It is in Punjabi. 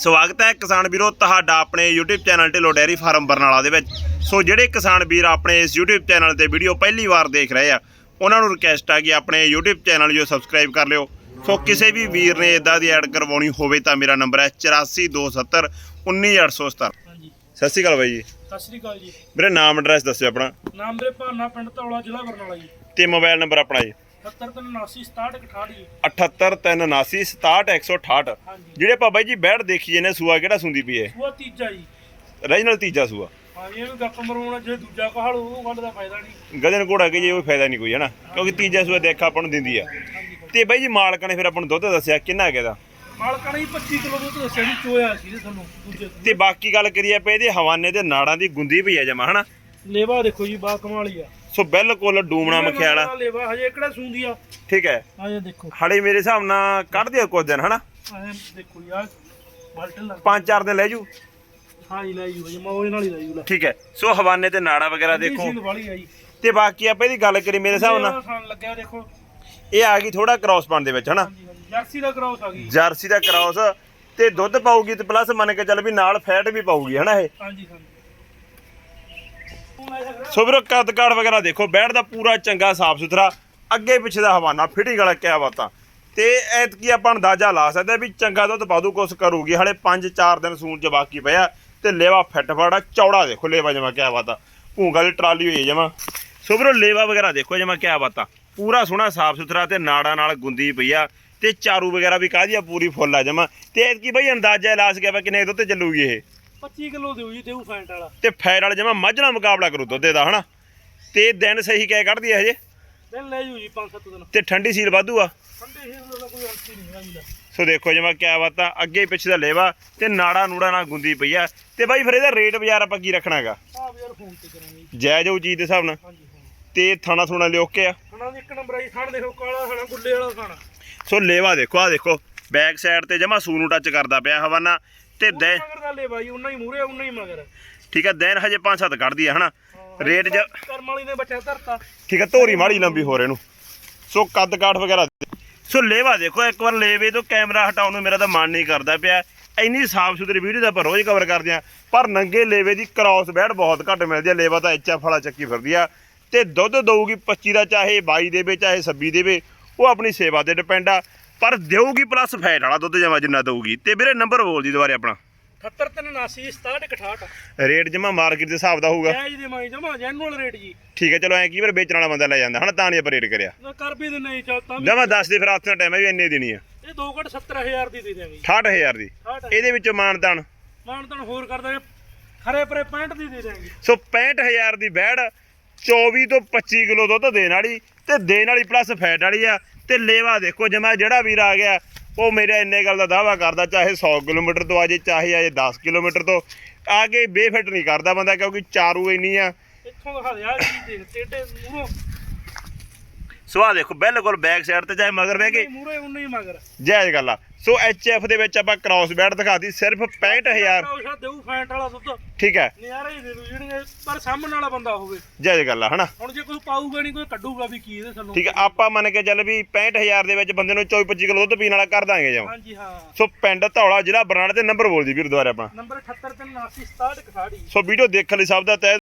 ਸਵਾਗਤ ਹੈ ਕਿਸਾਨ ਵੀਰੋ ਤੁਹਾਡਾ ਆਪਣੇ YouTube channel Dhillon dairy farm Barnala ਦੇ ਵਿੱਚ। ਸੋ ਜਿਹੜੇ ਕਿਸਾਨ ਵੀਰ ਆਪਣੇ ਇਸ YouTube ਚੈਨਲ ਤੇ ਵੀਡੀਓ ਪਹਿਲੀ ਵਾਰ ਦੇਖ ਰਹੇ ਆ ਉਹਨਾਂ ਨੂੰ ਰਿਕਵੈਸਟ ਆ ਕਿ ਆਪਣੇ YouTube ਚੈਨਲ ਜੋ ਸਬਸਕ੍ਰਾਈਬ ਕਰ ਲਿਓ। ਸੋ ਕਿਸੇ ਵੀ ਵੀਰ ਨੇ ਇਦਾਂ ਦੀ ਐਡ ਕਰਵਾਉਣੀ ਹੋਵੇ ਤਾਂ ਮੇਰਾ ਨੰਬਰ ਹੈ 8427 19817 ਹਾਂਜੀ ਸਤਿ ਸ਼੍ਰੀ ਅਕਾਲ ਬਾਈ ਜੀ। ਸਤਿ ਸ਼੍ਰੀ ਅਕਾਲ ਜੀ। ਵੀਰੇ ਨਾਮ ਐਡਰੈਸ ਦੱਸਿਓ ਆਪਣਾ। ਨਾਮ ਮੇਰੇ ਭਾਨਾ ਪਿੰਡ ਧੌਲਾ ਜ਼ਿਲ੍ਹਾ ਬਰਨਾਲਾ ਜੀ। ਤੇ ਮੋਬਾਈਲ ਨੰਬਰ ਆਪਣਾ ਜੀ। 77796768 ਜੀ। 78379676168 ਹਾਂਜੀ। ਜਿਹੜੇ ਆਪਾਂ ਬਾਈ ਜੀ ਬੈੜ ਦੇਖੀ ਜਨੇ ਸੂਆ ਕਿਹੜਾ ਸੁੰਦੀ ਪਈ ਹੈ ਉਹ ਤੀਜਾ ਜੀ। ਰੀਜਨਲ ਤੀਜਾ ਸੂਆ। ਹਾਂਜੀ ਇਹਨੂੰ ਗੱਪ ਮਰਵਾਉਣਾ ਜੇ ਦੂਜਾ ਕਹਾਲ ਉਹ ਗੱਲ ਦਾ ਫਾਇਦਾ ਨਹੀਂ। ਗਜਨ ਘੋੜਾ ਕੇ ਜੇ ਕੋਈ ਫਾਇਦਾ ਨਹੀਂ ਕੋਈ ਹਨਾ ਕਿਉਂਕਿ ਤੀਜਾ ਸੂਆ ਦੇਖਾ ਆਪਾਂ ਨੂੰ ਦਿੰਦੀ ਆ। ਹਾਂਜੀ। ਤੇ ਬਾਈ ਜੀ ਮਾਲਕ ਨੇ ਫਿਰ ਆਪਾਂ ਨੂੰ ਦੁੱਧ ਦੱਸਿਆ ਕਿੰਨਾ ਹੈਗਾ ਦਾ ਮਾਲਕਾਂ ਨੇ ਜੀ 25 ਕਿਲੋ ਦੁੱਧ ਦੱਸਿਆ ਜੀ ਚੋਇਆ ਸੀ ਜੀ ਤੁਹਾਨੂੰ ਦੂਜੇ ਤੇ ਬਾਕੀ ਗੱਲ ਕਰੀਏ ਆਪਾਂ ਇਹਦੇ ਹਵਾਨੇ ਤੇ ਨਾੜਾਂ ਦੀ ਗੁੰਦੀ ਪਈ ਆ ਜਮਾ ਹਨਾ ਲੇਵਾ ਦੇਖੋ ਜੀ ਬਾ ਕਮਾਲੀ ਆ। ਸੋ ਬਿਲਕੁਲ ਡੂਮਣਾ ਮਖਿਆਲਾ। ਲੇਵਾ ਹਜੇ ਕਿਹੜਾ ਸੂੰਦੀ ਆ? ਠੀਕ ਹੈ। ਹਜੇ ਦੇਖੋ। ਹੜੇ ਮੇਰੇ ਹਿਸਾਬ ਨਾਲ ਕੱਢ ਦਿਓ ਕੁਝ ਦਿਨ ਹਨਾ? ਦੇਖੋ ਯਾਰ ਬਲਟਨ ਲੱਗ ਪੰਜ ਚਾਰ ਦਿਨ ਲੈ ਜੂ। ਹਾਂ ਜੀ ਲੈ ਜੂ ਜੀ ਮੈਂ ਉਹਦੇ ਨਾਲ ਹੀ ਲੈ ਜੂ ਲੈ। ਠੀਕ ਹੈ। ਸੋ ਹਵਾਨੇ ਤੇ ਨਾੜਾ ਵਗੈਰਾ ਦੇਖੋ। ਸਿੰਘ ਵਾਲੀ ਆ ਜੀ। ਤੇ ਬਾਕੀ ਆਪਾਂ ਇਹਦੀ ਗੱਲ ਕਰੀ ਮੇਰੇ ਹਿਸਾਬ ਨਾਲ। ਖਾਣ ਲੱਗਿਆ ਦੇਖੋ। ਇਹ ਆ ਗਈ ਥੋੜਾ ਕ੍ਰਾਸ ਬਣ ਦੇ ਵਿੱਚ ਹਨਾ? ਜਰਸੀ ਦਾ ਕਰਾਉਸ ਆ ਗਈ। ਜਰਸੀ ਦਾ ਕ੍ਰਾਸ ਤੇ ਦੁੱਧ ਪਾਊਗੀ ਤੇ ਪਲੱਸ ਮੰਨ ਕੇ ਚੱਲ ਵੀ ਨਾਲ ਫੈਟ ਵੀ ਪਾਊਗੀ ਹਨਾ ਇਹ? ਹਾਂਜੀ ਹਾਂਜੀ। ਸੋ ਵੀਰੋ ਕੱਦ ਕਾਠ ਵਗੈਰਾ ਦੇਖੋ, ਬੈਠ ਦਾ ਪੂਰਾ ਚੰਗਾ, ਸਾਫ਼ ਸੁਥਰਾ, ਅੱਗੇ ਪਿੱਛੇ ਦਾ ਹਵਾਨਾ, ਫਿਟਿੰਗ ਵਾਲਾ ਕਿਆ ਬਾਤਾਂ ਤੇ ਐਤਕੀ ਆਪਾਂ ਅੰਦਾਜ਼ਾ ਲਾ ਸਕਦੇ ਹਾਂ ਵੀ ਚੰਗਾ ਦੁੱਧ ਪਾਦੂ ਕੁਛ ਕਰੂਗੀ, ਹਲੇ 5-4 ਦਿਨ ਸੂਣ ਚ ਬਾਕੀ ਪਿਆ ਤੇ ਲੇਵਾ ਫਿੱਟ ਫਾੜਾ, ਚੌੜਾ ਦੇਖੋ, ਲੇਵਾ ਜਮਾ ਕਿਆ ਬਾਤਾਂ ਭੂੰਗਾ ਦੀ ਟਰਾਲੀ ਹੋਈ ਜਮਾ। ਸੋ ਵੀਰੋ ਲੇਵਾ ਵਗੈਰਾ ਦੇਖੋ ਜਮਾ ਕਿਆ ਬਾਤਾਂ ਪੂਰਾ ਸੋਹਣਾ, ਸਾਫ਼ ਸੁਥਰਾ ਤੇ ਨਾੜਾਂ ਨਾਲ ਗੁੰਦੀ ਪਈ ਆ, ਤੇ ਚਾਰੂ ਵਗੈਰਾ ਵੀ ਕਾਹਦੀ ਆ, ਪੂਰੀ ਫੁੱਲ ਆ ਜਮਾ। ਤੇ ਐਤਕੀ ਬਈ ਅੰਦਾਜ਼ਾ ਲਾ ਸਕਿਆ ਕਿੰਨੇ ਦੁੱਧ ਚੱਲੂਗੀ ਇਹ। 25 ਕਿਲੋ ਦਿਓ ਜੀ ਦੇਉ ਫੈਂਟ ਵਾਲਾ। ਤੇ ਫੈਰ ਵਾਲਾ ਜਮਾ ਮੱਝ ਨਾਲ ਮੁਕਾਬਲਾ ਕਰੂ ਦੁੱਧ ਦਾ ਹਨਾ? ਤੇ ਦਿਨ ਸਹੀ ਕਹਿ ਕੱਢਦੀ ਹੈ ਹਜੇ ਦਿਨ ਲੈ ਜੂ ਜੀ 5-7 ਦਿਨ। ਤੇ ਠੰਡੀ ਸੀਲ ਵਾਧੂ ਆ? ਠੰਡੇ ਹੀ ਦਾ ਕੋਈ ਅੰਤ ਨਹੀਂ ਹੈਗਾ ਜੀ ਦਾ। ਸੋ ਦੇਖੋ ਜਿਵੇਂ ਕਿਆ ਬਾਤ ਆ ਅੱਗੇ ਪਿੱਛੇ ਦਾ ਲੇਵਾ ਤੇ ਨਾੜਾ ਨੂੜਾ ਨਾਲ ਗੁੰਦੀ ਪਈ ਆ। ਤੇ ਬਾਈ ਫਿਰ ਇਹਦਾ ਰੇਟ ਬਾਜ਼ਾਰ ਆਪਾਂ ਕੀ ਰੱਖਣਾਗਾ? ਵੀ ਯਾਰ ਫੋਨ ਤੇ ਕਰਾਂਗੇ ਜੀ। ਜਾਇਜ਼ ਉਹ ਚੀਜ਼ ਦੇ ਹਿਸਾਬ ਨਾਲ। ਹਾਂਜੀ ਹਾਂ। ਤੇ ਥਾਣਾ ਥੁਣਾ ਲਿਓਕ ਕੇ ਆ। ਦੀ ਇੱਕ ਨੰਬਰ ਆਈ ਖਾਣ ਦੇਖੋ ਕਾਲਾ ਖਾਣਾ ਗੁੱਲੇ ਵਾਲਾ ਖਾਣਾ। ਸੋ ਲੇਵਾ ਦੇਖੋ ਆ ਦੇਖੋ। ਬੈਕ ਸਾਈਡ ਤੇ ਜਮਾ ਸੂ ਨੂੰ ਟੱਚ ਕਰਦਾ ਪਿਆ ਹਵਾਨਾ। ਤੇ ਦੇ ਮਗਰ ਦਾ ਲੈ ਬਾਈ ਉਨਾ ਹੀ ਮੂਰੇ ਉਨਾ ਹੀ ਮਗਰ। ਠੀਕ ਆ ਦਿਨ ਹਜੇ 5-7 ਕੱਢਦੀ ਆ ਹਨਾ? ਹਾਂ, ਰੇਟ ਜ ਕਰਮ ਵਾਲੀ ਨੇ ਬੱਚਾ ਧਰਤਾ। ਠੀਕ ਆ ਧੋਰੀ ਮਾੜੀ ਲੰਬੀ ਹੋ ਇਹਨੂੰ। ਸੋ ਕੱਦ ਕਾਠ ਵਗੈਰਾ ਸੋ ਲੇਵਾ ਦੇਖੋ ਇੱਕ ਵਾਰ ਲੇਵੇ ਤੋਂ ਕੈਮਰਾ ਹਟਾਉਣ ਨੂੰ ਮੇਰਾ ਤਾਂ ਮਨ ਨਹੀਂ ਕਰਦਾ ਪਿਆ। ਇੰਨੀ ਸਾਫ਼ ਸੁਥਰੀ ਵੀਡੀਓ ਤਾਂ ਆਪਾਂ ਰੋਜ਼ ਕਵਰ ਕਰਦੇ ਆ ਪਰ ਨੰਗੇ ਲੇਵੇ ਦੀ ਕ੍ਰਾਸ ਬੈੜ ਬਹੁਤ ਘੱਟ ਮਿਲਦੀ ਆ। ਲੇਵਾ ਤਾਂ ਐਚਐਫ ਵਾਲਾ ਚੱਕੀ ਫਿਰਦੀ ਆ। ਤੇ ਦੁੱਧ ਦਊਗੀ 25 ਦਾ ਚਾਹੇ 22 ਦੇਵੇ ਚਾਹੇ 26 ਦੇਵੇ ਉਹ ਆਪਣੀ ਸੇਵਾ ਤੇ ਡਿਪੈਂਡ ਆ। ਪਰ ਦੇਊਗੀ ਪਲੱਸ ਫੈਟ ਵਾਲਾ ਦੁੱਧ ਜਮਾ ਜਿੰਨਾ ਦਊਗੀ। ਤੇ ਵੀਰੇ ਨੰਬਰ ਬੋਲ ਦੀ ਦੁਬਾਰੇ ਆਪਣਾ। 7379 6768 ਰੇਟ ਜਮਾ ਮਾਰਕੀਟ ਦੇ ਹਿਸਾਬ ਦਾ ਹੋਊਗਾ। ਜੈ ਜੀ ਦੇ ਮਾਈ ਜਮਾ ਜੈਨੂਅਲ ਰੇਟ ਜੀ। ਠੀਕ ਹੈ ਚਲੋ ਐ ਕੀ ਵਾਰ ਵੇਚਣ ਵਾਲਾ ਬੰਦਾ ਲੈ ਜਾਂਦਾ। ਹਨਾ ਤਾਂ ਨਹੀਂ ਆਪਾਂ ਰੇਟ ਕਰਿਆ। ਨਾ ਕਰ ਵੀ ਦਿੰਦੇ ਜੀ ਚੱਲ ਤਾਂ ਵੀ। ਜਮਾ 10 ਦੇ ਫਿਰ ਦਾ ਟਾਈਮ ਹੈ ਵੀ ਇੰਨੇ ਦੇਣੀ ਆ। ਇਹ 2 ਘਟ 70000 ਦੀ ਦੇ ਦਿਆਂਗੇ ਜੀ। 68000 ਦੀ। 68 ਇਹਦੇ ਵਿੱਚੋਂ ਮਾਨਦਾਨ। ਮਾਨ ਤਾਂ ਹੋਰ ਕਰ ਦਾਂਗੇ ਖਰੇ ਪਰੇ 65 ਦੀ ਦੇ ਦਿਆਂਗੇ। ਸੋ 65000 ਦੀ ਬੈੜ 24 ਤੋਂ 25 ਕਿਲੋ ਦੁੱਧ ਦੇਣ ਵਾਲੀ ਤੇ ਦੇਣ ਵਾਲੀ ਪਲੱਸ ਫੈਟ ਵਾਲੀ ਆ। ਤੇ ਲੇਵਾ ਦੇਖੋ ਜਮਾ ਜਿਹੜਾ ਵੀਰ ਆ ਗਿਆ ਉਹ ਮੇਰੇ ਇੰਨੇ ਗੱਲ ਦਾ ਦਾਵਾ ਕਰਦਾ ਚਾਹੇ 100 ਕਿਲੋਮੀਟਰ ਤੋਂ ਆ ਜੇ ਚਾਹੇ ਆ ਜੇ 10 ਕਿਲੋਮੀਟਰ ਤੋਂ ਆ ਕੇ ਬੇਫਿਟ ਨਹੀਂ ਕਰਦਾ ਬੰਦਾ ਕਿਉਂਕਿ ਚਾਰੂ ਇੰਨੀ ਆ। ਇੱਥੋਂ ਦਿਖਾ ਦੇ ਆ ਜੀ ਦੇਖ ਟੇਡੇ ਮੂਹਰੋਂ। ਸੋ ਆ ਦੇਖੋ ਬਿਲਕੁਲ ਬੈਕ ਸਾਈਡ ਤੇ ਚਾਹੇ ਮਗਰ ਬਹਿ ਕੇ। ਮੂਹਰੇ ਉਨੇ ਹੀ ਮਗਰ। ਜਾਇਜ਼ ਗੱਲ ਆ। ਸੋ ਐਫ ਦੇ ਵਿੱਚ ਆਪਾਂ ਕ੍ਰਾਸ ਬੈਟ ਦਿਖਾਤੀ ਸਿਰਫ 65000 ਉਹ ਦੇਉ ਫੈਂਟ ਵਾਲਾ ਦੁੱਧ। ਠੀਕ ਹੈ। ਨਿਆਰਾ ਹੀ ਦੇ ਦੂ ਜਿਹੜੇ ਪਰ ਸਾਹਮਣ ਵਾਲਾ ਬੰਦਾ ਹੋਵੇ। ਜਾਇਜ਼ ਗੱਲ ਆ ਹਨਾ? ਹੁਣ ਜੇ ਕੋਈ ਪਾਊਗਾ ਨਹੀਂ ਕੋਈ ਕੱਢੂਗਾ ਵੀ ਕੀ ਇਹਦੇ ਥੱਲੋਂ। ਠੀਕ ਹੈ ਆਪਾਂ ਮੰਨ ਕੇ ਚੱਲ ਵੀ 65000 ਦੇ ਵਿੱਚ ਬੰਦੇ ਨੂੰ 24 25 ਕਿਲੋ ਦੁੱਧ ਪੀਣ ਵਾਲਾ ਕਰ ਦਾਂਗੇ ਜਮ। ਹਾਂਜੀ ਹਾਂ। ਸੋ ਪਿੰਡ ਧੌਲਾ ਜ਼ਿਲ੍ਹਾ ਬਰਨਾਲਾ ਤੇ ਨੰਬਰ ਬੋਲ ਦੀ ਵੀਰ ਦੁਆਰਾ ਆਪਣਾ। ਨੰਬਰ 78 ਤੇ 79 67 68 ਸੋ ਵੀਡੀਓ ਦੇਖਣ ਲਈ ਸਭ ਦਾ ਤਹਿ